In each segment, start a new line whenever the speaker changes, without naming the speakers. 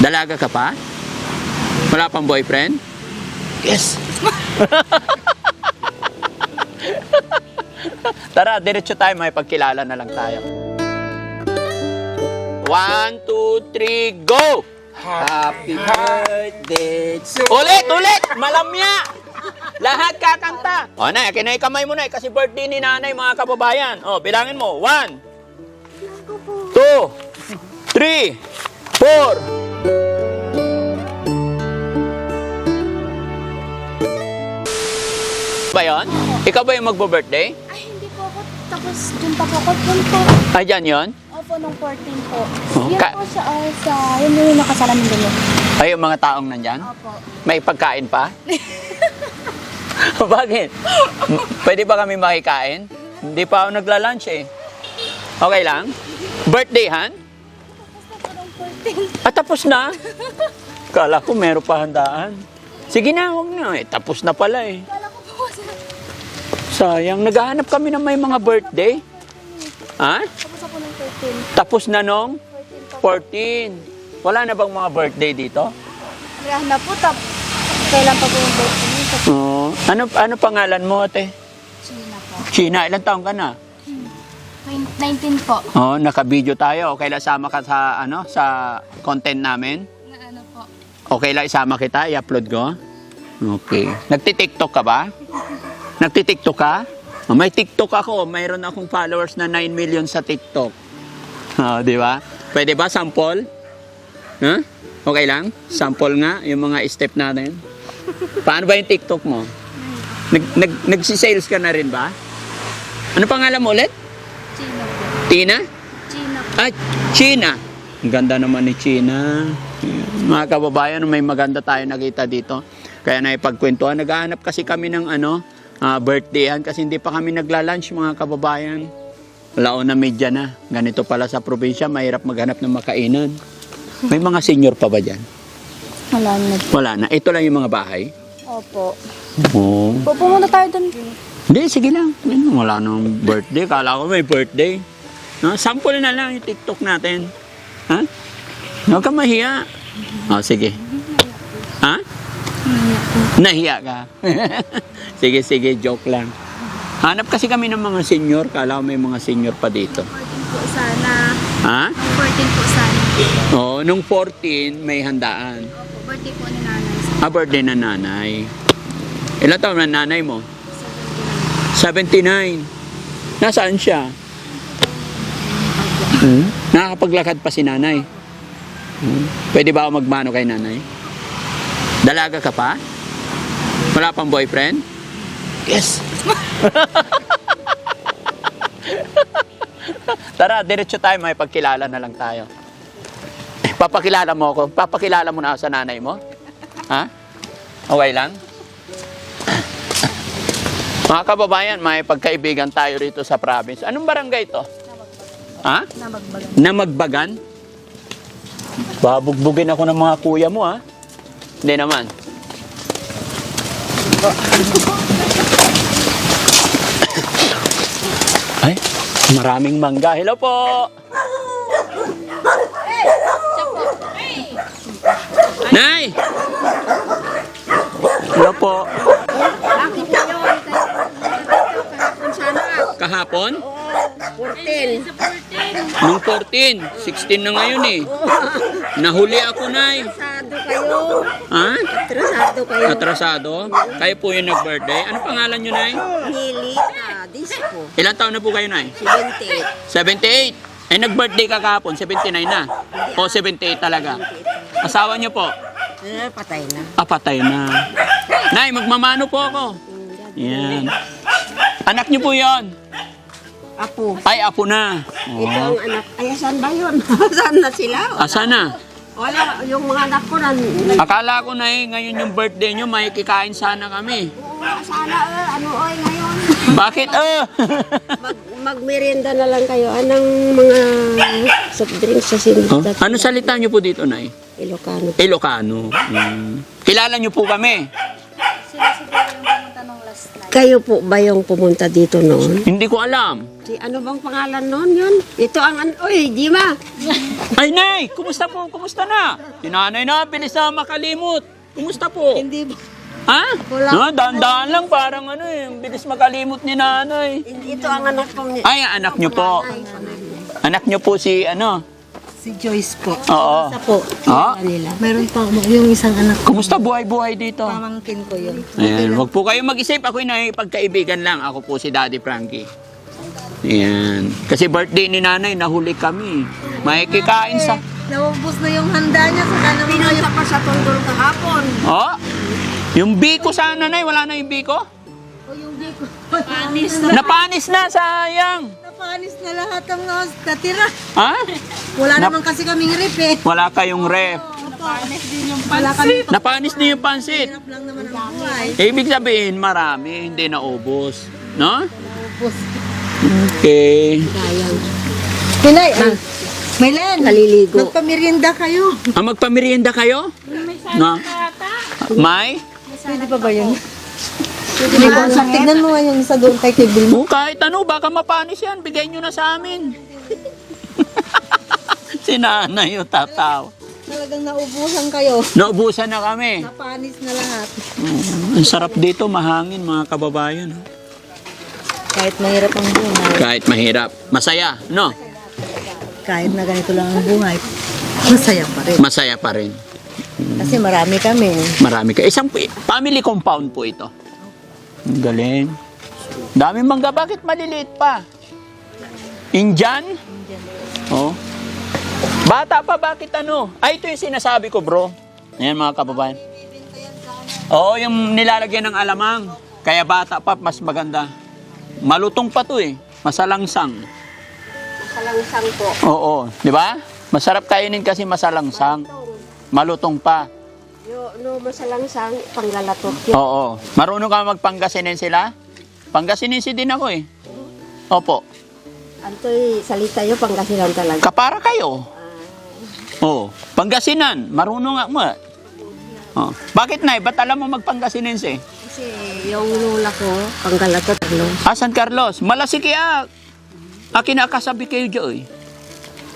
Dalaga ka pa? Wala pang boyfriend?
Yes.
Tara, diretso tayo. May pagkilala na lang tayo. One, two, three, go!
Happy birthday to
Ulit, ulit! Malamya! Lahat kakanta. O na, kinay kamay mo na eh, kasi birthday ni nanay mga kababayan. O, bilangin mo. One, two, three, four. Ba yun? Ikaw ba yung magbo-birthday?
Ay, hindi po ako. Tapos, dun pa po ako. Po.
Ay, dyan yun?
Opo, nung 14 po.
Oh,
yun
ka-
po sa, ah, sa, yun yung nakasalamin din yun.
Ay, yung mga taong nandyan?
Opo.
May pagkain pa? Bakit? M- Pwede ba kami makikain? Hindi pa ako nagla-lunch eh. Okay lang? Birthday, han?
Basta po nung 14.
At tapos na? Kala ko meron pa handaan. Sige na, huwag na. Eh, tapos na pala eh.
Kala ko po sa...
Sayang, naghahanap kami ng may mga birthday. Ha?
Tapos ako nung 14.
Tapos na nung
14 po.
14. Wala na bang mga birthday dito?
Kaya na po, tap. Kailan pa po yung birthday
Oo. Ano, ano pangalan mo, ate?
China po.
China, ilang taong ka na?
19 po.
Oo, naka-video tayo. Okay lang sama ka sa, ano, sa content namin?
Na ano po.
Okay lang isama kita, i-upload ko? Okay. Nagti-TikTok ka ba? Nagti-TikTok ka? Oh, may TikTok ako. Mayroon akong followers na 9 million sa TikTok. Oh, di ba? Pwede ba sample? Huh? Okay lang? Sample nga yung mga step natin. Paano ba yung TikTok mo? Nag, nag, nagsisales ka na rin ba? Ano pangalan mo ulit? Tina?
China.
Ah, China. Ang ganda naman ni China. Mga kababayan, may maganda tayo nakita dito. Kaya naipagkwentuhan. Naghahanap kasi kami ng ano, ah, birthdayan kasi hindi pa kami nagla-lunch mga kababayan. Laon na media na. Ganito pala sa probinsya, mahirap maghanap ng makainan. May mga senior pa ba dyan?
Wala na.
Wala na. Ito lang yung mga bahay.
Opo.
Oo.
Po, pumunta tayo dun.
Hindi, sige lang. Wala nang birthday. Kala ko may birthday. No, sample na lang yung TikTok natin. Ha? Huwag ka mahiya. O, sige. Ha? Nahiya ka. sige, sige. Joke lang. Hanap kasi kami ng mga senior. Kala ko may mga senior pa dito.
14 po sana.
Ha?
14 po sana.
Oo, nung 14, may handaan.
Opo, birthday po ni nanay.
Ah, birthday na nanay. Ilan taon na nanay mo? 79. Nasaan siya? Hmm? Nakakapaglakad pa si nanay. Hmm? Pwede ba ako magmano kay nanay? Dalaga ka pa? Wala pang boyfriend?
Yes.
Tara, diretso tayo, may pagkilala na lang tayo. Eh, Papakilala mo ako. Papakilala mo na ako sa nanay mo? Ha? Okay lang? Mga kababayan, may pagkaibigan tayo rito sa province. Anong barangay ito? Ha?
Namagbagan.
Namagbagan? Babugbugin ako ng mga kuya mo, ha? Hindi naman. Ay, maraming mangga. Hello po! Nay! Hello po.
Kahapon sana.
Kahapon?
14.
Nung 14. 16 na ngayon eh. Nahuli ako, Nay.
Trasado kayo.
Ha?
Trasado kayo.
Atrasado? Kayo po yung nag-birthday. Ano pangalan nyo, Nay?
Nili na disco.
Ilan taon na po kayo, Nay?
78.
78. Eh, nag-birthday ka kahapon, 79 na. O, 78 talaga. Asawa nyo po?
Eh, patay na.
Ah, patay na. Nay, magmamano po ako. Yan. Anak nyo po yon.
Apo.
Ay, apo na.
Ito
Oh.
ang anak. Ay, saan ba yun? saan na sila?
Asa na?
Wala, yung mga anak ko na.
Akala ko na eh, ngayon yung birthday nyo, may kikain sana kami.
Oo, sana eh, ano oy ngayon.
Bakit? Ah!
Mag, magmerienda na lang kayo. Anong mga soft drinks sa
oh?
sinita?
Ano salita nyo po dito, Nay?
Ilocano.
Ilocano. Mm. Kilala nyo po kami.
Sila siguro yung pumunta nung last night.
Kayo po ba yung pumunta dito noon?
Hindi ko alam.
Si ano bang pangalan noon yun? Ito ang an... Uy, Jima!
Ay, Nay! Kumusta po? Kumusta na? Si nanay na, bilis na makalimot. Kumusta po?
Hindi ba?
Ha?
Wala.
No, daan-daan lang, parang ano eh, bilis makalimot ni nanay.
Ito ang anak ko ni...
Ay, anak niyo po. Anak niyo po si ano?
Si Joyce po.
Oo.
Isa po.
Ah,
Kanila.
Meron pa yung isang anak ko.
kumusta buhay-buhay dito?
Pamangkin ko yun.
Ayan, wag po kayo mag-isip. Ako'y pagkaibigan lang. Ako po si Daddy Frankie. Ayan. Kasi birthday ni nanay, nahuli kami. May kikain sa...
Naubos na yung handa niya. Saka naman
Pinunta pa sa tundol kahapon.
Oh! Yung biko sa nanay, wala na yung biko?
O yung di ko. Panis na.
Napanis na, sayang.
Napanis na lahat ang natira.
Ha?
Wala
Nap-
naman kasi kaming rip eh.
Wala kayong ref.
Napanis din yung kami.
Napanis na yung pansit.
Hirap lang naman ang buhay.
Ibig sabihin, marami, hindi naubos. No?
Ubos.
Okay.
Pinay, ah. Maylen,
Naliligo.
magpamerienda kayo.
Ah, magpamerienda kayo? No? May?
Pwede pa ba yun? Pwede ba? Tignan mo nga yung isa doon kay mo.
Oh, kahit ano, baka mapanis yan. Bigay nyo na sa amin. si nanay yung tataw.
Talagang naubusan kayo.
Naubusan na kami.
Napanis na lahat.
Mm, ang sarap dito, mahangin mga kababayan.
Kahit mahirap ang buhay.
Kahit mahirap. Masaya, no?
Kahit na ganito lang ang buhay. Masaya pa rin.
Masaya pa rin.
Kasi marami kami.
Marami ka. Isang family compound po ito. Ang galing. Daming mangga. Bakit maliliit pa? Indian? Oh. Bata pa, bakit ano? Ay, ito yung sinasabi ko, bro. Ayan, mga kababayan. Oo, yung nilalagyan ng alamang. Kaya bata pa, mas maganda. Malutong pa to eh. Masalangsang.
Kalangsang po.
Oo, di ba? Masarap kainin kasi masalangsang. Malutong pa.
Yo, no, masalangsang, panglalatot yun.
Oo. Marunong ka magpanggasinan sila? Panggasinensi din ako eh. Opo.
Antoy, salita yun, pangkasilan talaga.
Kapara kayo. Oo. Pangasinan. Marunong nga mo. Oh. Bakit na Ba't alam mo magpangasinense?
Kasi yung lula ko, panggalatot. No?
Ah, San Carlos. Malasiki ah. Ah, kinakasabi kayo dyan eh.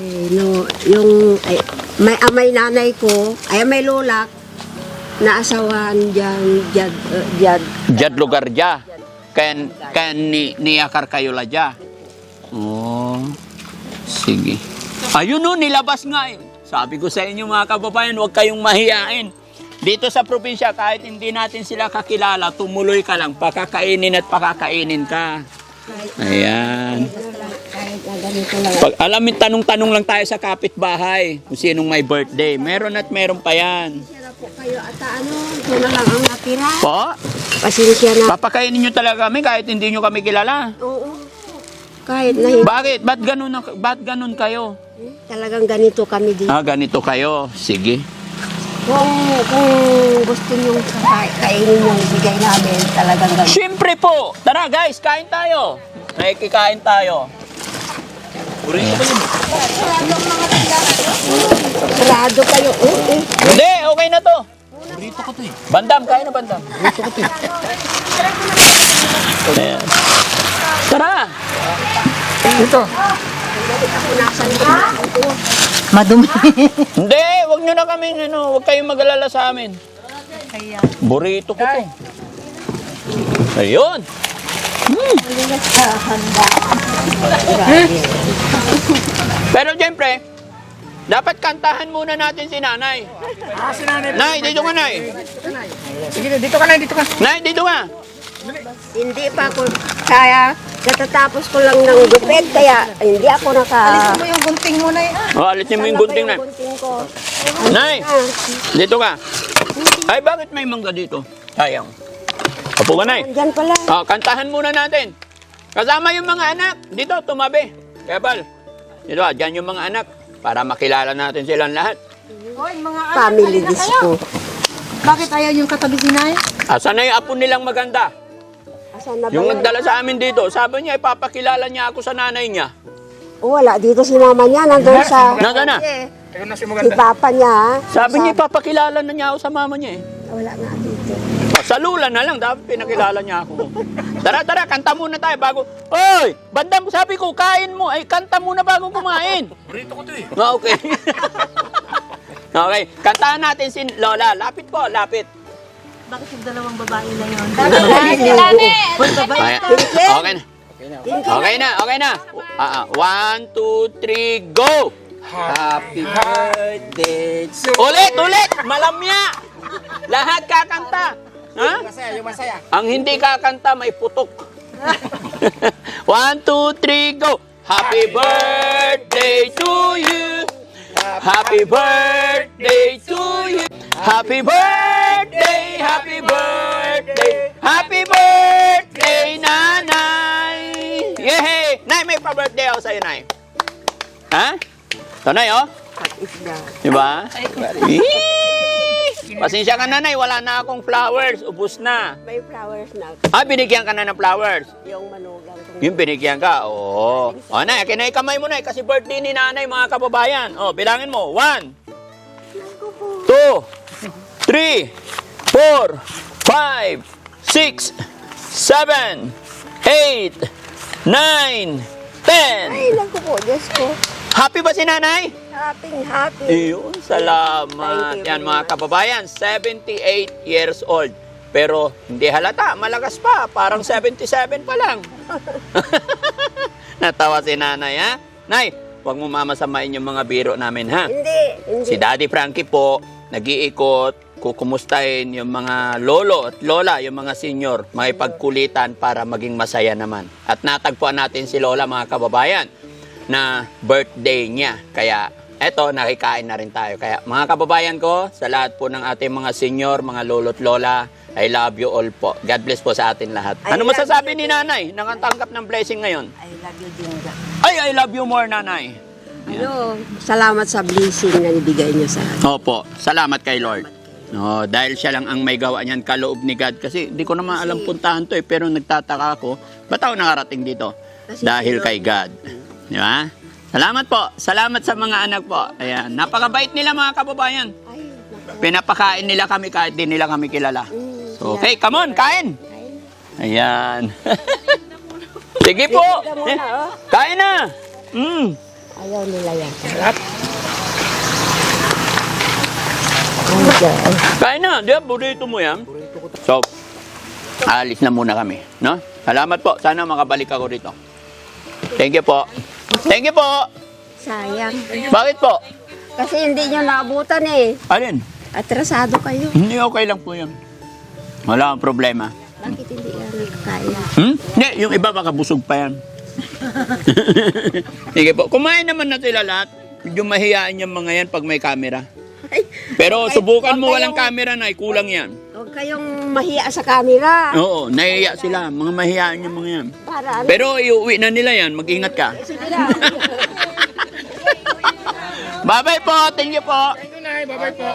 Eh, no, yung, ay, may amay nanay ko, ay may lulak, naasawan dyan, dyan, uh, dyan.
Jad lugar dya. Kaya, kaya ni, niyakar kayo la dya. Oh. Sige. Ayun no, nilabas nga eh. Sabi ko sa inyo mga kababayan, huwag kayong mahiyain. Dito sa probinsya, kahit hindi natin sila kakilala, tumuloy ka lang, pakakainin at pakakainin ka. Ayan. Pag alam tanong-tanong lang tayo sa kapitbahay kung sinong may birthday. Meron at meron pa yan.
Po kayo at ano, ito na lang ang natira.
Po,
Pasensya na.
papakainin nyo talaga kami kahit hindi nyo kami kilala.
Oo. Kahit na hindi,
Bakit? Ba't ganun, na- ba't ganun kayo?
talagang ganito kami dito.
Ah, ganito kayo. Sige.
Kung, kung gusto nyo ka- kainin yung bigay namin, talagang ganito.
Siyempre po. Tara guys, kain tayo. Nakikikain tayo.
Sarado kayo. Oo, eh.
Hindi, okay na to. Burrito ko to eh. Bandam, kain na bandam. Burrito ko to eh. Tara. Ito.
Madumi.
Hindi, nyo na kami, ano, wag kayong mag-alala sa amin.
Kaya,
Burrito ko to. Ayun. Pero siyempre, dapat kantahan muna natin si nanay.
Ah, si nanay.
Nay, dito ka, nay.
Sige, dito ka na, dito ka.
Nay, dito ka.
Hindi pa ako, kaya katatapos ko lang ng gupit, kaya hindi ako naka...
alisin mo yung gunting mo na yan.
O, alit niyo mo yung gunting, nay.
gunting ko.
Nay,
Ah,
dito ka. Ay, bakit may mangga dito? Sayang. Opo ka, nay.
Andyan pala.
O, kantahan muna natin. Kasama yung mga anak. Dito, tumabi. Pal. Dito, ah, dyan yung mga anak. Para makilala natin silang lahat.
Hoy, mga anak,
Family
halika
disco.
kayo. Bakit ayaw yung katabi si Nay?
Asa na yung apo nilang maganda?
Asan na ba
Yung nagdala sa amin dito, sabi niya, ipapakilala niya ako sa nanay niya.
Wala, dito si mama niya, nandun sa...
Nasaan na?
Eh,
Ikaw na si
Si
maganda.
papa niya.
Sabi niya, ipapakilala na niya ako sa mama niya eh.
Wala nga dito.
Oh, sa lula na lang, dapat pinakilala niya ako. Tara, tara, kanta muna tayo bago... Oy! Bandam, sabi ko, kain mo. Ay, kanta muna bago kumain.
Burrito ko to eh.
Ah, Okay. okay, kantahan natin si Lola. Lapit po, lapit.
Bakit yung dalawang babae na yun?
Ay, okay na. Okay na, okay na. Ah, ah. One, two, three, go! Happy birthday to... Ulit, ulit! Malamya! Lahat kakanta. Ha?
Masaya, yung masaya.
Ang hindi kakanta, may putok. One, two, three, go! Happy birthday to you! Happy birthday to you! Happy birthday! Happy birthday! Happy birthday, nanay! Yehey! Nay, may pa-birthday ako sa'yo, nay. Ha? Ito, nay, oh. Diba? Yee! Pasensya ka na, nay. Wala na akong flowers. Ubus na.
May flowers na.
Ah, binigyan ka na ng flowers.
Yung manugang.
Yung binigyan ka, oo. O, nay, kinay kamay mo, nay. Kasi birthday ni nanay, mga kababayan. O, bilangin mo. One, two, three, four, five, six, seven, eight, nine, ten.
Ay, naku po, Diyos ko.
Happy ba si nanay?
Happy, happy.
Ayun, salamat.
Thank you
Yan
very
mga
much.
kababayan, 78 years old. Pero hindi halata, malakas pa. Parang 77 pa lang. Natawa si nanay, ha? Nay, huwag mo mamasamain yung mga biro namin, ha?
Hindi, hindi.
Si Daddy Frankie po, nag-iikot, kukumustahin yung mga lolo at lola, yung mga senior, makipagkulitan para maging masaya naman. At natagpuan natin si Lola, mga kababayan, na birthday niya. Kaya eto, nakikain na rin tayo. Kaya mga kababayan ko, sa lahat po ng ating mga senior, mga lolo't lola, I love you all po. God bless po sa atin lahat.
I
Ano masasabi ni
din.
nanay? Nangatanggap ng blessing ngayon.
I love you, Dinga.
Ay, I love you more, nanay.
Ano, salamat sa blessing na nibigay niyo sa akin.
Opo, salamat kay Lord. No, dahil siya lang ang may gawa niyan kaloob ni God kasi di ko naman alam puntahan to eh pero nagtataka ako ba't ako nakarating dito?
Kasi
dahil kay God. Di ba? Salamat po. Salamat sa mga anak po. Ayan, napakabait nila mga kababayan. Pinapakain nila kami kahit di nila kami kilala.
Mm,
So, okay, come on, kain.
Ay,
Ayan. Sige po. Eh,
oh.
Kain na. Mm.
Ayaw nila yan. Ay, God.
Kain na, di ba? Burrito mo yan. So, alis na muna kami, no? Salamat po. Sana makabalik ako rito. Thank you po. Thank you po.
Sayang.
Bakit po?
Kasi hindi nyo naabutan eh.
Alin?
Atrasado kayo.
Hindi okay lang po yun. Wala akong problema.
Bakit hindi yan kaya?
Hmm? Hindi, yung iba baka busog pa yan. Sige po, kumain naman na sila lahat. Medyo mahihain yung mga yan pag may camera. Pero subukan mo walang camera na, kulang yan.
Huwag kayong mahiya sa camera.
Oo, nahiya sila. Mga mahihain yung mga yan.
Para ano?
Pero iuwi na nila yan, mag-ingat ka.
Sige na.
Bye-bye po, thank you po.
Thank you, Nay. Bye-bye po.